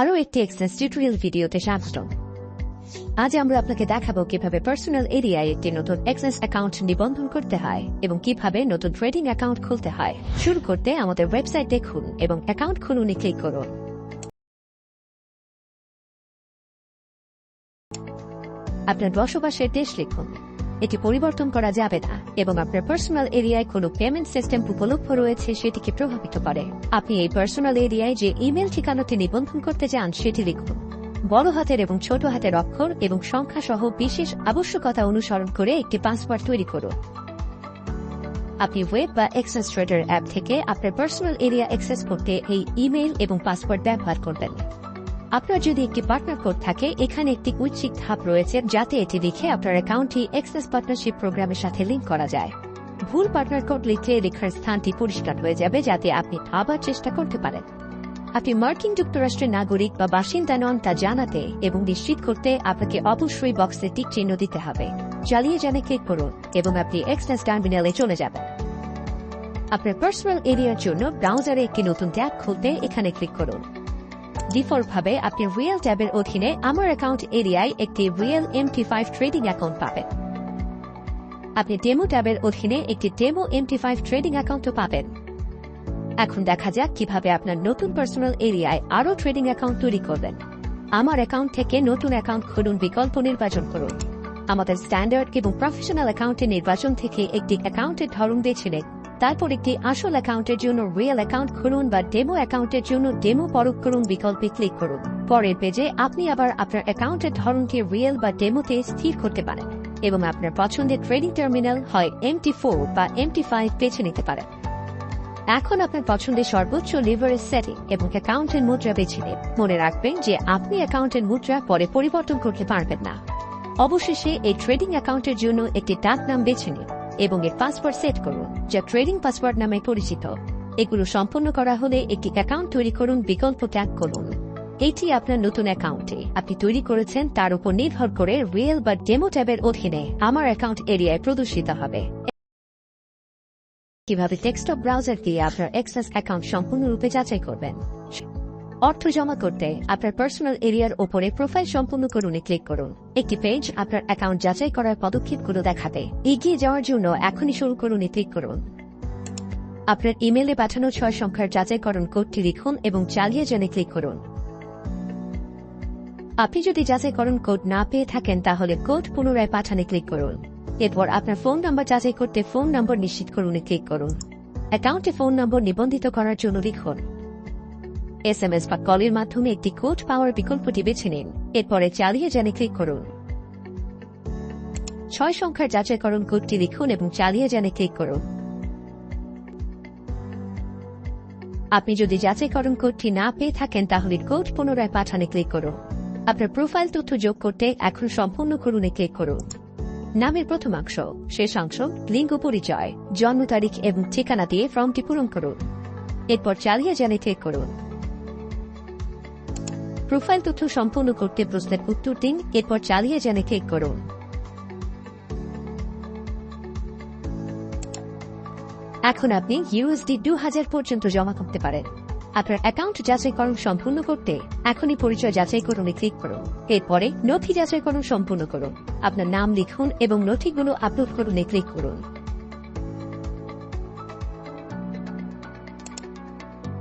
আরও একটি access tutorial ভিডিওতে স্বাগতম। আজ আমরা আপনাকে দেখাবো কীভাবে পার্সোনাল এরিয়ায় একটি নতুন এক্সেস অ্যাকাউন্ট নিবন্ধন করতে হয় এবং কীভাবে নতুন ট্রেডিং অ্যাকাউন্ট খুলতে হয়। শুরু করতে আমাদের ওয়েবসাইট দেখুন এবং অ্যাকাউন্ট খুলুনে ক্লিক করুন। আপনার বসবাসের দেশ লিখুন। এটি পরিবর্তন করা যাবে না, এবং আপনার পার্সোনাল এরিয়ায় কোনো পেমেন্ট সিস্টেম উপলব্ধ রয়েছে সেটিকে প্রভাবিত করে। আপনি এই পার্সোনাল এরিয়ায় যে ইমেল ঠিকানাটি নিবন্ধন করতে চান, সেটি লিখুন। বড় হাতের এবং ছোট হাতের অক্ষর এবং সংখ্যা সহ বিশেষ আবশ্যকতা অনুসরণ করে একটি পাসওয়ার্ড তৈরি করুন। আপনি ওয়েব বা এক্সেস ট্রেডার অ্যাপ থেকে আপনার পার্সোনাল এরিয়া অ্যাক্সেস করতে এই ইমেল এবং পাসওয়ার্ড ব্যবহার করবেন। আপনার যদি একটি পার্টনার কোড থাকে, এখানে একটি ঐচ্ছিক ধাপ রয়েছে যাতে এটি লিখে আপনার অ্যাকাউন্টটি এক্সেস পার্টনারশিপ প্রোগ্রামের সাথে লিঙ্ক করা যায়। ভুল পার্টনার কোড লিখলে লেখার স্থানটি পরিষ্কার হয়ে যাবে যাতে আপনি আবার চেষ্টা করতে পারেন। আপনি মার্কিন যুক্তরাষ্ট্রের নাগরিক বা বাসিন্দা নন তা জানাতে এবং নিশ্চিত করতে আপনাকে অবশ্যই বক্সে টিক চিহ্ন দিতে হবে। চালিয়ে জানে ক্লিক করুন এবং আপনি এক্সেস টার্মিনালে চলে যাবেন। আপনার পার্সোনাল এরিয়ার জন্য ব্রাউজারে একটি নতুন ট্যাব খুলতে এখানে ক্লিক করুন। ডিফল্ট ভাবে আপনি রিয়েল ট্যাবের অধীনে আমার অ্যাকাউন্ট এরিয়ায় একটি real MT five trading account পাবেন। আপনি ডেমো ট্যাবের অধীনে একটি ডেমো এমটি ফাইভ ট্রেডিং অ্যাকাউন্টও পাবেন। এখন দেখা যাক কীভাবে আপনার নতুন পার্সোনাল এরিয়ায় আরও ট্রেডিং অ্যাকাউন্ট তৈরি করবেন। আমার অ্যাকাউন্ট থেকে নতুন অ্যাকাউন্ট খুলুন বিকল্প নির্বাচন করুন। আমাদের স্ট্যান্ডার্ড এবং প্রফেশনাল অ্যাকাউন্টের নির্বাচন থেকে একটি অ্যাকাউন্টের ধরন বেছে তারপর একটি আসল অ্যাকাউন্টের জন্য রিয়েল অ্যাকাউন্ট খুলুন বা ডেমো অ্যাকাউন্টের জন্য ডেমো পরখ করুন বিকল্পে ক্লিক করুন। পরের পেজে আপনি আবার আপনার অ্যাকাউন্টের ধরনকে রিয়েল বা ডেমোতে স্থির করতে পারেন এবং আপনার পছন্দের ট্রেডিং টার্মিনাল হয় এমটি ফোর বা এমটি ফাইভ বেছে নিতে পারেন। এখন আপনার পছন্দের সর্বোচ্চ লিভারেজ সেটিং এবং অ্যাকাউন্টের মুদ্রা বেছে নিন। মনে রাখবেন যে আপনি অ্যাকাউন্টের মুদ্রা পরে পরিবর্তন করতে পারবেন না। অবশেষে এই ট্রেডিং অ্যাকাউন্টের জন্য একটি ডাক নাম বেছে নিন। এবং এর পাসওয়ার্ড সেট করুন, যা ট্রেডিং পাসওয়ার্ড নামে পরিচিত। এগুলো সম্পন্ন করা হলে একটি অ্যাকাউন্ট তৈরি করুন, বিকল্প ট্যাগ করুন। এটি আপনার নতুন অ্যাকাউন্টে আপনি তৈরি করেছেন, তার উপর নির্ভর করে রিয়েল বা ডেমো ট্যাবের অধীনে আমার অ্যাকাউন্ট এরিয়ায় প্রদর্শিত হবে। কীভাবে টেক্সটপ ব্রাউজার দিয়ে আপনার এক্সেস অ্যাকাউন্ট সম্পূর্ণরূপে যাচাই করবেন? অর্থ জমা করতে আপনার পার্সোনাল এরিয়ার ওপরে প্রোফাইল সম্পূর্ণ করুন ক্লিক করুন। একটি পেজ আপনার অ্যাকাউন্ট যাচাই করার পদক্ষেপগুলো দেখাবে এগিয়ে যাওয়ার জন্য এখনই শুরু করুন ক্লিক করুন। আপনার ইমেলে পাঠানো ছয় সংখ্যার যাচাইকরণ কোডটি লিখুন এবং চালিয়ে জেনে ক্লিক করুন। আপনি যদি যাচাইকরণ কোড না পেয়ে থাকেন তাহলে কোড পুনরায় পাঠানে ক্লিক করুন। এরপর আপনার ফোন নাম্বার যাচাই করতে ফোন নম্বর নিশ্চিত করুন ক্লিক করুন। অ্যাকাউন্টে ফোন নম্বর নিবন্ধিত করার জন্য লিখুন এস এম এস বা কলের মাধ্যমে একটি কোড পাওয়ার বিকল্পটি বেছে নিন। এরপরে চালিয়ে জানে ক্লিক করুন। ছয় সংখ্যার যাচাইকরণ কোডটি লিখুন এবং চালিয়ে জানে ক্লিক করুন। আপনি যদি যাচাইকরণ কোডটি না পেয়ে থাকেন, তাহলে কোড পুনরায় পাঠানে ক্লিক করুন। আপনার প্রোফাইল তথ্য যোগ করতে এখন সম্পূর্ণ করুনে ক্লিক করুন। নামের প্রথমাংশ শেষাংশ লিঙ্গ পরিচয়, জন্ম তারিখ এবং ঠিকানা দিয়ে ফর্মটি পূরণ করুন। এরপর চালিয়ে জানে ক্লিক করুন। প্রোফাইল তথ্য সম্পূর্ণ করতে প্রশ্নের উত্তর দিন, এরপর চালিয়ে জানে ক্লিক করুন। এখন আপনি ইউএসডি দু হাজার পর্যন্ত জমা করতে পারেন। আপনার অ্যাকাউন্ট যাচাইকরণ সম্পূর্ণ করতে এখনই পরিচয় যাচাই করুন ক্লিক করুন। এরপরে নথি যাচাইকরণ সম্পূর্ণ করুন। আপনার নাম লিখুন এবং নথিগুলো আপলোড করুন ক্লিক করুন।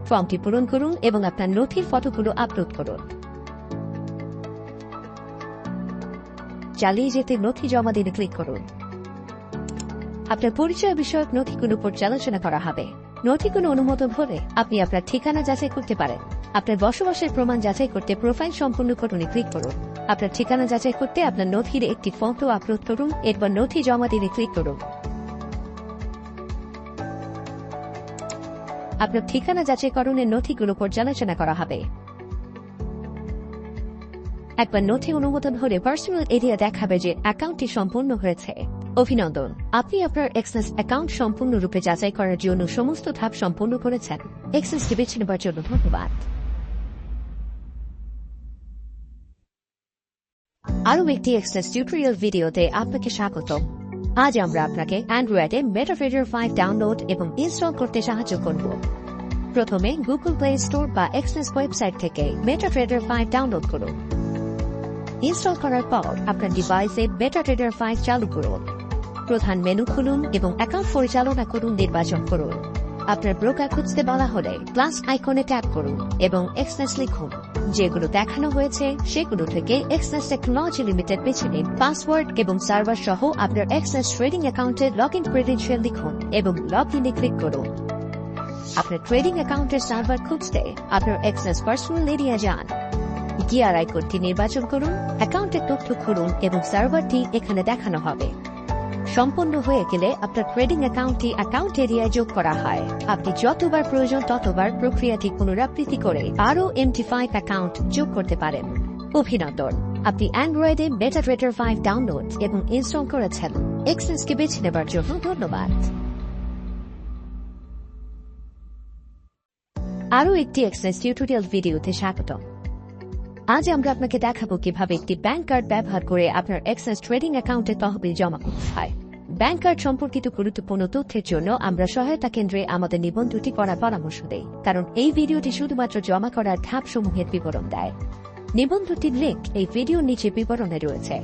ফর্মটি পূরণ করুন এবং আপনার নথির ফটোগুলো আপলোড করুন। চালিয়ে যেতে নথি জমা দিনে ক্লিক করুন। আপনার পরিচয় বিষয়ক নথিগুলো পর্যালোচনা করা হবে। নথিগুলো অনুমোদন হলে আপনি আপনার ঠিকানা যাচাই করতে পারেন। আপনার বসবাসের প্রমাণ যাচাই করতে প্রোফাইল সম্পূর্ণ করুন ক্লিক করুন। আপনার ঠিকানা যাচাই করতে আপনার নথির একটি ফটো আপলোড করুন, এরপর নথি জমা দিনে ক্লিক করুন। আপনার ঠিকানা যাচাইকরণের নথিগুলো পর্যালোচনা করা হবে। একবার নথি অনুমোদন হলে পার্সোনাল এরিয়া দেখাবে যে অ্যাকাউন্টটি সম্পূর্ণ হয়েছে। অভিনন্দন, আপনি আপনার এক্সেস অ্যাকাউন্ট সম্পূর্ণরূপে যাচাই করার জন্য সমস্ত ধাপ সম্পূর্ণ করেছেন। এক্সেসটি বেছে নেবার জন্য ধন্যবাদ। আরও একটি এক্সেস টিউটোরিয়াল ভিডিওতে আপনাকে স্বাগত। আজ আমরা আপনাকে অ্যান্ড্রয়েডে মেটাফেডার ফাইভ ডাউনলোড এবং ইনস্টল করতে সাহায্য করব। প্রথমে গুগল প্লে স্টোর বা এক্সেস ওয়েবসাইট থেকে মেটা ট্রেডার ফাইভ ডাউনলোড করুন। ইনস্টল করার পর আপনার ডিভাইসে বেটা ট্রেডার ফাইভ চালু করুন। প্রধান মেনু খুলুন এবং অ্যাকাউন্ট পরিচালনা করুন নির্বাচন করুন। আপনার ব্রোকার খুঁজতে বলা হলে প্লাস আইকনে ট্যাপ করুন এবং এক্সনেস লিখুন। যেগুলো দেখানো হয়েছে, সেগুলো থেকে এক্সনেস টেকনোলজি লিমিটেড বেছে নিন। পাসওয়ার্ড এবং সার্ভার সহ আপনার এক্সনেস ট্রেডিং অ্যাকাউন্টের লগ ইন ক্রেডেন্সিয়াল লিখুন এবং লগ ইনে ক্লিক করুন। আপনার ট্রেডিং অ্যাকাউন্টের সার্ভার খুঁজতে আপনার এক্সনেস পার্সোনাল এরিয়া যান। গিয়ার আইকনটি নির্বাচন করুন অ্যাকাউন্টের তথ্য খুলুন এবং সার্ভারটি এখানে দেখানো হবে। সম্পন্ন হয়ে গেলে আপনার ট্রেডিং অ্যাকাউন্টটি অ্যাকাউন্ট এরিয়ায় যোগ করা হয়। আপনি যতবার প্রয়োজন ততবার প্রক্রিয়াটি পুনরাবৃত্তি করে আরও এমটি ফাইভ অ্যাকাউন্ট যোগ করতে পারেন। অভিনন্দন। আপনি অ্যান্ড্রয়েডে বেটা ট্রেডার ফাইভ ডাউনলোড এবং ইনস্টল করেছেন। এক্সেসকে বেছে নেবার জন্য ধন্যবাদ। আরও একটি এক্সেস টিউটোরিয়াল ভিডিওতে স্বাগত আজ আমরা আপনাকে দেখাবো কীভাবে একটি ব্যাংক কার্ড ব্যবহার করে আপনার এক্সেস ট্রেডিং অ্যাকাউন্টে তহবিল জমা করতে হয়। ব্যাংক কার্ড সম্পর্কিত গুরুত্বপূর্ণ তথ্যের জন্য আমরা সহায়তা কেন্দ্রে আমাদের নিবন্ধটি করার পরামর্শ দেই, কারণ এই ভিডিওটি শুধুমাত্র জমা করার ধাপসমূহের বিবরণ দেয়। নিবন্ধটির লিঙ্ক এই ভিডিওর নিচে বিবরণে রয়েছে।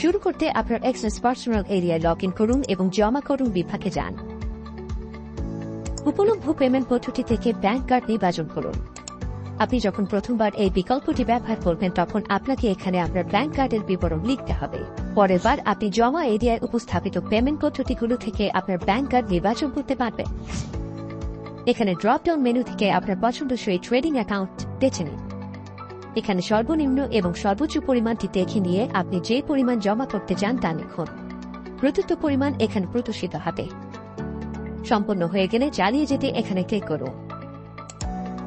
শুরু করতে আপনার এক্সেস পার্সোনাল এরিয়ায় লগ ইন করুন এবং জমা করুন বিভাগে যান। উপলব্ধ পেমেন্ট পদ্ধতি থেকে ব্যাংক কার্ড নির্বাচন করুন। আপনি যখন প্রথমবার এই বিকল্পটি ব্যবহার করবেন, তখন আপনাকে এখানে আপনার ব্যাংক কার্ডের বিবরণ লিখতে হবে। পরের বার আপনি জমা এরিয়ায় উপস্থাপিত পেমেন্ট পদ্ধতিগুলো থেকে আপনার ব্যাংক কার্ড নির্বাচন করতে পারবেন। এখানে ড্রপ ডাউন মেনু থেকে আপনার পছন্দসই ট্রেডিং অ্যাকাউন্ট বেছে নিন। এখানে সর্বনিম্ন এবং সর্বোচ্চ পরিমাণটি দেখে নিয়ে আপনি যে পরিমাণ জমা করতে চান তা লিখুন। প্রদত্ত পরিমাণ এখানে প্রদর্শিত হবে। সম্পন্ন হয়ে গেলে চালিয়ে যেতে এখানে ক্লিক করুন।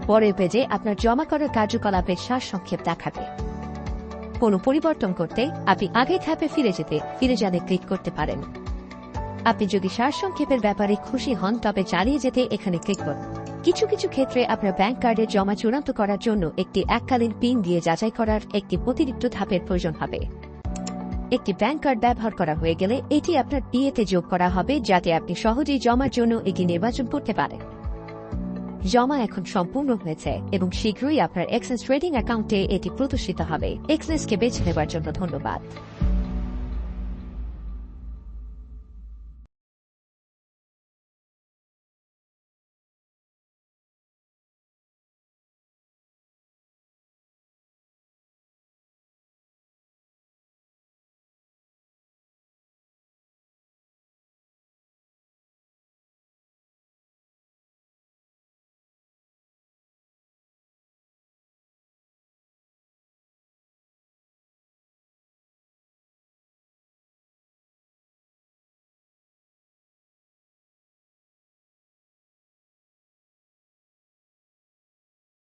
পরের পেজে আপনার জমা করার কার্যকলাপের সার সংক্ষেপ দেখাবে। কোনো পরিবর্তন করতে আপনি আগের ধাপে ফিরে যেতে ফিরে জানে ক্লিক করতে পারেন। আপনি যদি সার সংক্ষেপের ব্যাপারে খুশি হন, তবে চালিয়ে যেতে এখানে ক্লিক করুন। কিছু কিছু ক্ষেত্রে আপনার ব্যাংক কার্ডের জমা চূড়ান্ত করার জন্য একটি এককালীন পিন দিয়ে যাচাই করার একটি অতিরিক্ত ধাপের প্রয়োজন হবে। একটি ব্যাংক কার্ড ব্যবহার করা হয়ে গেলে এটি আপনার বিয়েতে যোগ করা হবে, যাতে আপনি সহজেই জমার জন্য এটি নির্বাচন করতে পারেন। জমা এখন সম্পূর্ণ হয়েছে এবং শীঘ্রই আপনার এক্সেস ট্রেডিং অ্যাকাউন্টে এটি প্রদর্শিত হবে। এক্সেসকে বেছে নেবার জন্য ধন্যবাদ।